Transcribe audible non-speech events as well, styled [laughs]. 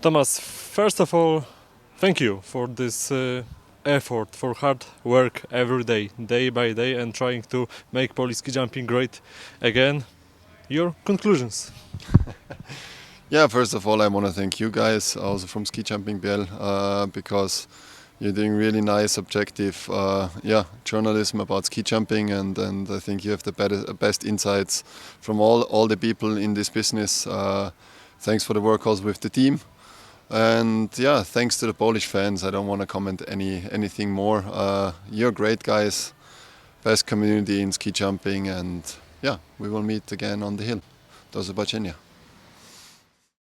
Thomas, first of all, thank you for this uh, effort, for hard work every day, day by day, and trying to make Polish ski jumping great again. Your conclusions? [laughs] Yeah, first of all, I want to thank you guys, also from Ski Jumping BL, uh, because you're doing really nice, objective, uh, yeah, journalism about ski jumping, and, and I think you have the better, best insights from all all the people in this business. Uh, thanks for the work also with the team, and yeah, thanks to the Polish fans. I don't want to comment any anything more. Uh, you're great guys, best community in ski jumping, and yeah, we will meet again on the hill. Do zobaczenia.